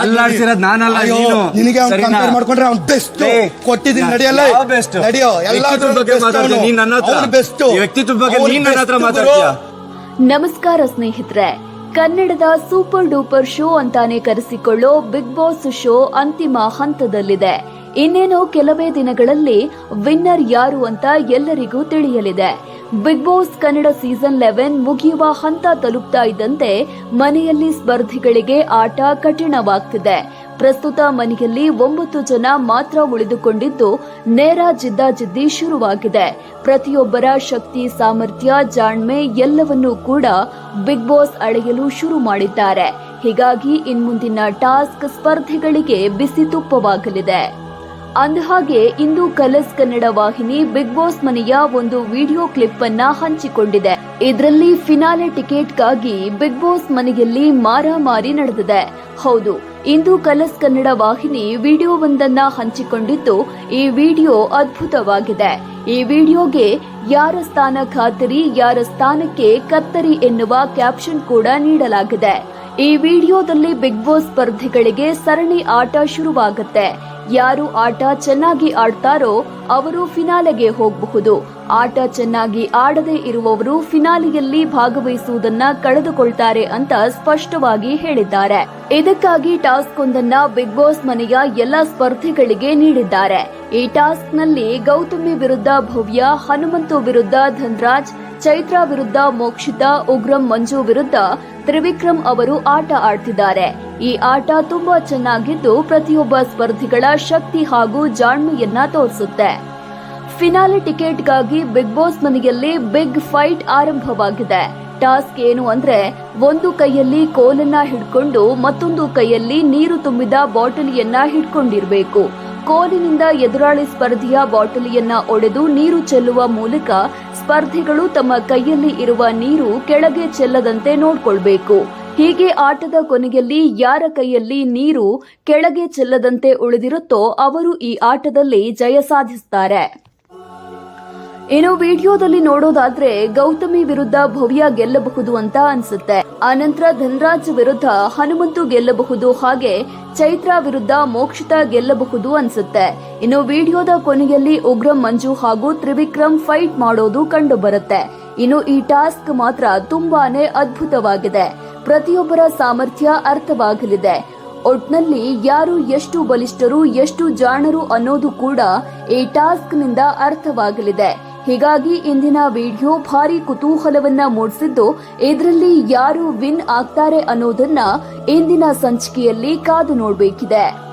ಅಲ್ಲಾಡ್ಸಿರೋದ್ ನಾನಲ್ಲ ಅಯ್ಯೋ, ನೀನು. ನಿನಗೆ ಅವ್ನ್ ಕಂಪೇರ್ ಮಾಡ್ಕೊಂಡ್ರೆ ಅವ್ನ್ ಬೆಸ್ಟ್ ಲೇ, ಕೊಟ್ಟಿದ್ದೀನಿ ನಾ- ನಡೆಯಲ್ಲ? ಯಾವ ನಡೆಯೋ ಎಲ್ಲ ಬಗ್ಗೆ ಮಾತಾಡ್ತೀನಿ, ನೀನ್ ನನ್ನ ಹತ್ರ. ಬೆಸ್ಟ್ ಈ ವ್ಯಕ್ತಿತ್ವದ ಬಗ್ಗೆ ನೀನ್ ನನ್ನ ಹತ್ರ ಮಾತಾಡ್ತೀಯ? ನಮಸ್ಕಾರ ಸ್ನೇಹಿತರೆ. ಕನ್ನಡದ ಸೂಪರ್ ಡೂಪರ್ ಶೋ ಅಂತಾನೆ ಕರೆಸಿಕೊಳ್ಳೋ ಬಿಗ್ ಬಾಸ್ ಶೋ ಅಂತಿಮ ಹಂತದಲ್ಲಿದೆ. ಇನ್ನೇನು ಕೆಲವೇ ದಿನಗಳಲ್ಲಿ ವಿನ್ನರ್ ಯಾರು ಅಂತ ಎಲ್ಲರಿಗೂ ತಿಳಿಯಲಿದೆ. Bigg Boss Kannada season eleven ಮುಗಿಯುವ ಹಂತ ತಲುಪ್ತಾ ಇದ್ದಂತೆ ಮನೆಯಲ್ಲಿ ಸ್ಪರ್ಧಿಗಳಿಗೆ ಆಟ ಕಠಿಣವಾಗ್ತಿದೆ. ಪ್ರಸ್ತುತ ಮನೆಯಲ್ಲಿ ಒಂಬತ್ತು ಜನ ಮಾತ್ರ ಉಳಿದುಕೊಂಡಿದ್ದು, ನೇರ ಜಿದ್ದಾಜಿದ್ದಿ ಶುರುವಾಗಿದೆ. ಪ್ರತಿಯೊಬ್ಬರ ಶಕ್ತಿ, ಸಾಮರ್ಥ್ಯ, ಜಾಣ್ಮೆ ಎಲ್ಲವನ್ನೂ ಕೂಡ ಬಿಗ್ ಬಾಸ್ ಅಳೆಯಲು ಶುರು ಮಾಡಿದ್ದಾರೆ. ಹೀಗಾಗಿ ಇನ್ಮುಂದಿನ ಟಾಸ್ಕ್ ಸ್ಪರ್ಧಿಗಳಿಗೆ ಬಿಸಿ ತುಪ್ಪವಾಗಲಿದೆ. ಅಂದಹಾಗೆ ಇಂದು ಕಲರ್ಸ್ ಕನ್ನಡ ವಾಹಿನಿ ಬಿಗ್ ಬಾಸ್ ಮನೆಯ ಒಂದು ವಿಡಿಯೋ ಕ್ಲಿಪ್ ಅನ್ನ ಹಂಚಿಕೊಂಡಿದೆ. ಇದರಲ್ಲಿ ಫಿನಾಲೆ ಟಿಕೆಟ್ಗಾಗಿ ಬಿಗ್ ಬಾಸ್ ಮನೆಯಲ್ಲಿ ಮಾರಾಮಾರಿ ನಡೆದಿದೆ. ಹೌದು, ಇಂದು ಕಲರ್ಸ್ ಕನ್ನಡ ವಾಹಿನಿ ವಿಡಿಯೋವೊಂದನ್ನ ಹಂಚಿಕೊಂಡಿದ್ದು ಈ ವಿಡಿಯೋ ಅದ್ಭುತವಾಗಿದೆ. ಈ ವಿಡಿಯೋಗೆ ಯಾರ ಸ್ಥಾನ ಖಾತರಿ, ಯಾರ ಸ್ಥಾನಕ್ಕೆ ಕತ್ತರಿ ಎನ್ನುವ ಕ್ಯಾಪ್ಷನ್ ಕೂಡ ನೀಡಲಾಗಿದೆ. ಈ ವಿಡಿಯೋದಲ್ಲಿ ಬಿಗ್ ಬಾಸ್ ಸ್ಪರ್ಧಿಗಳಿಗೆ ಸರಣಿ ಆಟ ಶುರುವಾಗುತ್ತೆ. ಯಾರು ಆಟ ಚೆನ್ನಾಗಿ ಆಡ್ತಾರೋ ಅವರು ಫಿನಾಲೆಗೆ ಹೋಗಬಹುದು. ಆಟ ಚೆನ್ನಾಗಿ ಆಡದೇ ಇರುವವರು ಫಿನಾಲೆಯಲ್ಲಿ ಭಾಗವಹಿಸುವುದನ್ನ ಕಳೆದುಕೊಳ್ತಾರೆ ಅಂತ ಸ್ಪಷ್ಟವಾಗಿ ಹೇಳಿದ್ದಾರೆ. ಇದಕ್ಕಾಗಿ ಟಾಸ್ಕ್ ಒಂದನ್ನ ಬಿಗ್ ಬಾಸ್ ಮನೆಯ ಎಲ್ಲ ಸ್ಪರ್ಧಿಗಳಿಗೆ ನೀಡಿದ್ದಾರೆ. ಈ ಟಾಸ್ಕ್ನಲ್ಲಿ ಗೌತಮಿ ವಿರುದ್ಧ ಭವ್ಯ, ಹನುಮಂತು ವಿರುದ್ಧ ಧನ್ರಾಜ್, ಚೈತ್ರಾ ವಿರುದ್ಧ ಮೋಕ್ಷಿತಾ, ಉಗ್ರಂ ಮಂಜು ವಿರುದ್ಧ ತ್ರಿವಿಕ್ರಮ್ ಅವರು ಆಟ ಆಡ್ತಿದ್ದಾರೆ. ಈ ಆಟ ತುಂಬಾ ಚೆನ್ನಾಗಿದ್ದು ಪ್ರತಿಯೊಬ್ಬ ಸ್ಪರ್ಧಿಗಳ ಶಕ್ತಿ ಹಾಗೂ ಜಾಣ್ಮೆಯನ್ನ ತೋರಿಸುತ್ತೆ. ಫಿನಾಲೆ ಟಿಕೆಟ್ಗಾಗಿ ಬಿಗ್ ಬಾಸ್ ಮನೆಯಲ್ಲಿ ಬಿಗ್ ಫೈಟ್ ಆರಂಭವಾಗಿದೆ. ಟಾಸ್ಕ್ ಏನು ಅಂದ್ರೆ ಒಂದು ಕೈಯಲ್ಲಿ ಕೋಲನ್ನ ಹಿಡ್ಕೊಂಡು ಮತ್ತೊಂದು ಕೈಯಲ್ಲಿ ನೀರು ತುಂಬಿದ ಬಾಟಲಿಯನ್ನ ಹಿಡ್ಕೊಂಡಿರಬೇಕು. ಕೋಲಿನಿಂದ ಎದುರಾಳಿ ಸ್ಪರ್ಧಿಯ ಬಾಟಲಿಯನ್ನ ಒಡೆದು ನೀರು ಚೆಲ್ಲುವ ಮೂಲಕ ಸ್ಪರ್ಧಿಗಳು ತಮ್ಮ ಕೈಯಲ್ಲಿ ಇರುವ ನೀರು ಕೆಳಗೆ ಚೆಲ್ಲದಂತೆ ನೋಡಿಕೊಳ್ಬೇಕು. ಹೀಗೆ ಆಟದ ಕೊನೆಯಲ್ಲಿ ಯಾರ ಕೈಯಲ್ಲಿ ನೀರು ಕೆಳಗೆ ಚೆಲ್ಲದಂತೆ ಉಳಿದಿರುತ್ತೋ ಅವರು ಈ ಆಟದಲ್ಲಿ ಜಯ ಸಾಧಿಸುತ್ತಾರೆ ಇನ್ನು ವಿಡಿಯೋದಲ್ಲಿ ನೋಡೋದಾದ್ರೆ ಗೌತಮಿ ವಿರುದ್ಧ ಭವ್ಯ ಗೆಲ್ಲಬಹುದು ಅಂತ ಅನ್ಸುತ್ತೆ. ಆನಂತರ ಧನ್ರಾಜ್ ವಿರುದ್ಧ ಹನುಮಂತು ಗೆಲ್ಲಬಹುದು ಹಾಗೆ ಚೈತ್ರ ವಿರುದ್ಧ ಮೋಕ್ಷಿತಾ ಗೆಲ್ಲಬಹುದು ಅನ್ಸುತ್ತೆ. ಇನ್ನು ವಿಡಿಯೋದ ಕೊನೆಯಲ್ಲಿ ಉಗ್ರಂ ಮಂಜು ಹಾಗೂ ತ್ರಿವಿಕ್ರಮ್ ಫೈಟ್ ಮಾಡೋದು ಕಂಡು ಬರುತ್ತೆ ಇನ್ನು ಈ ಟಾಸ್ಕ್ ಮಾತ್ರ ತುಂಬಾನೇ ಅದ್ಭುತವಾಗಿದೆ. ಪ್ರತಿಯೊಬ್ಬರ ಸಾಮರ್ಥ್ಯ ಅರ್ಥವಾಗಲಿದೆ. ಒಟ್ನಲ್ಲಿ ಯಾರು ಎಷ್ಟು ಬಲಿಷ್ಠರು, ಎಷ್ಟು ಜಾಣರು ಅನ್ನೋದು ಕೂಡ ಈ ಟಾಸ್ಕ್ನಿಂದ ಅರ್ಥವಾಗಲಿದೆ. ಹೀಗಾಗಿ ಇಂದಿನ ವಿಡಿಯೋ ಭಾರಿ ಕುತೂಹಲವನ್ನ ಮೂಡಿಸಿದ್ದು, ಇದರಲ್ಲಿ ಯಾರು ವಿನ್ ಆಗ್ತಾರೆ ಅನ್ನೋದನ್ನ ಇಂದಿನ ಸಂಚಿಕೆಯಲ್ಲಿ ಕಾದು ನೋಡಬೇಕಿದೆ.